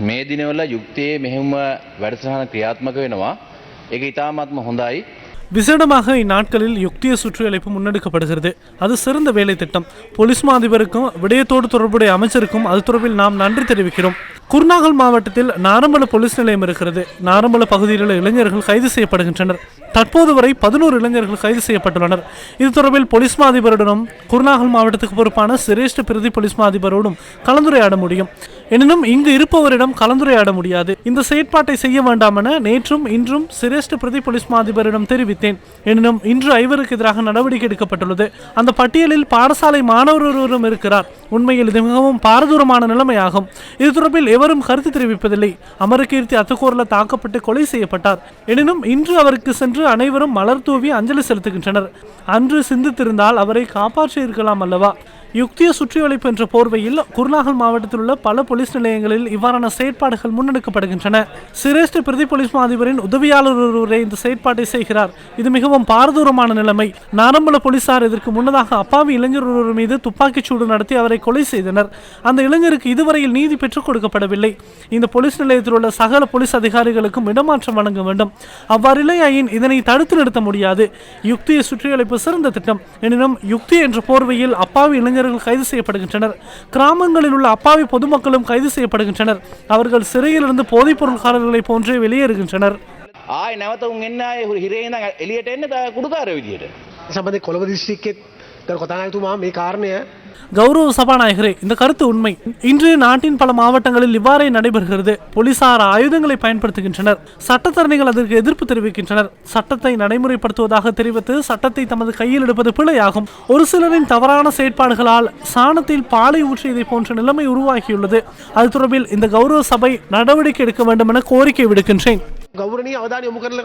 මේ දිනවල යුක්තියේ මෙහෙම වැඩසටහන ක්‍රියාත්මක වෙනවා. ඒක ඉතාමත්ම හොඳයි. விசேடமாக இந்நாட்களில் யுக்திய சுற்றியழைப்பு முன்னெடுக்கப்படுகிறது அது சிறந்த வேலை திட்டம் போலீஸ் மா அதிபருக்கும் விடயத்தோடு தொடர்புடைய அமைச்சருக்கும் அது தொடர்பில் நாம் நன்றி தெரிவிக்கிறோம் குருநாகல் மாவட்டத்தில் நாரம்பல போலீஸ் நிலையம் இருக்கிறது நாரம்பல பகுதியில் உள்ள இளைஞர்கள் கைது செய்யப்படுகின்றனர் தற்போது வரை பதினோரு இளைஞர்கள் கைது செய்யப்பட்டுள்ளனர் இது தொடர்பில் போலீஸ் மா அதிபருடனும் குருநாகல் மாவட்டத்துக்கு பொறுப்பான சிரேஷ்ட பிரதி போலீஸ் மா அதிபரோடும் கலந்துரையாட முடியும் எனினும் இங்கு இருப்பவரிடம் கலந்துரையாட முடியாது. இந்த செயற்பாட்டை செய்ய வேண்டாம் என நேற்றும் இன்றும் சிரேஷ்ட பிரதி போலீஸ் மாதிபரிடம் தெரிவித்தேன். எனினும் இன்று ஐவருக்கு எதிராக நடவடிக்கை எடுக்கப்பட்டுள்ளது. அந்த பட்டியலில் பாடசாலை மாணவர் ஒருவரும் இருக்கிறார். உண்மையில் இது மிகவும் பாரதூரமான நிலைமையாகும். இது தொடர்பில் எவரும் கருத்து தெரிவிப்பதில்லை. அமரகீர்த்தி அத்துக்கோரில் தாக்கப்பட்டு கொலை செய்யப்பட்டார். எனினும் இன்று அவருக்கு சென்று அனைவரும் மலர் தூவி அஞ்சலி செலுத்துகின்றனர். அன்று சிந்தித்திருந்தால் அவரை காப்பாற்றி இருக்கலாம் அல்லவா? யுக்திய சுற்றிவளைப்பு என்ற போர்வையில் குருநாகல் மாவட்டத்தில் உள்ள பல போலீஸ் நிலையங்களில் இவ்வாறான செயற்பாடுகள் முன்னெடுக்கப்படுகின்றன. சிரேஷ்ட பிரதி போலீஸ் மாதிபரின் உதவியாளர் ஒருவரே இந்த செயற்பாட்டை செய்கிறார். இது மிகவும் பாரதூரமான நிலைமை. நாரம்பல போலீசார் இதற்கு முன்னதாக அப்பாவி இளைஞர் ஒருவர் மீது துப்பாக்கிச் சூடு நடத்தி அவரை கொலை செய்தனர். அந்த இளைஞருக்கு இதுவரையில் நீதி பெற்றுக் கொடுக்கப்படவில்லை. இந்த போலீஸ் நிலையத்தில் உள்ள சகல போலீஸ் அதிகாரிகளுக்கும் இடமாற்றம் வழங்க வேண்டும். அவ்வாறில்லையாயின் இதனை தடுத்து நிறுத்த முடியாது. யுக்தியை சுற்றியழைப்பு சிறந்த திட்டம். எனினும் யுக்தி என்ற போர்வையில் அப்பாவி இளைஞர் இளைஞர்கள் கைது செய்யப்படுகின்றனர் கிராமங்களில் உள்ள அப்பாவி பொதுமக்களும் கைது செய்யப்படுகின்றனர் அவர்கள் சிறையிலிருந்து போதைப் பொருள்காரர்களைப் போன்றே வெளியேறுகின்றனர் ආය නැවත උන් එන්න අය හිරේන එලියට එන්න කුඩුකාර විදියට. සබඳ කොළඹ දිස්ත්‍රික්කෙත් கௌரவ சபாநாயகரே இந்த கருத்து உண்மை. இன்று நாட்டின் பல மாவட்டங்களில் இவ்வாறே நடைபெறுகிறது. போலீசார் ஆயுதங்களை பயன்படுத்துகின்றனர். சட்டத்தரணிகள் அதற்கு எதிர்ப்பு தெரிவிக்கின்றனர். சட்டத்தை நடைமுறைப்படுத்துவதாக தெரிவித்து சட்டத்தை தமது கையில் எடுப்பது பிழையாகும். ஒரு சிலரின் தவறான செயற்பாடுகளால் சாணத்தில் பாலை ஊற்றியதை போன்ற நிலைமை உருவாகியுள்ளது. அது தொடர்பில் இந்த கௌரவ சபை நடவடிக்கை எடுக்க வேண்டும் என கோரிக்கை விடுக்கின்றேன். கௌரணி அவதானிய முகர்ல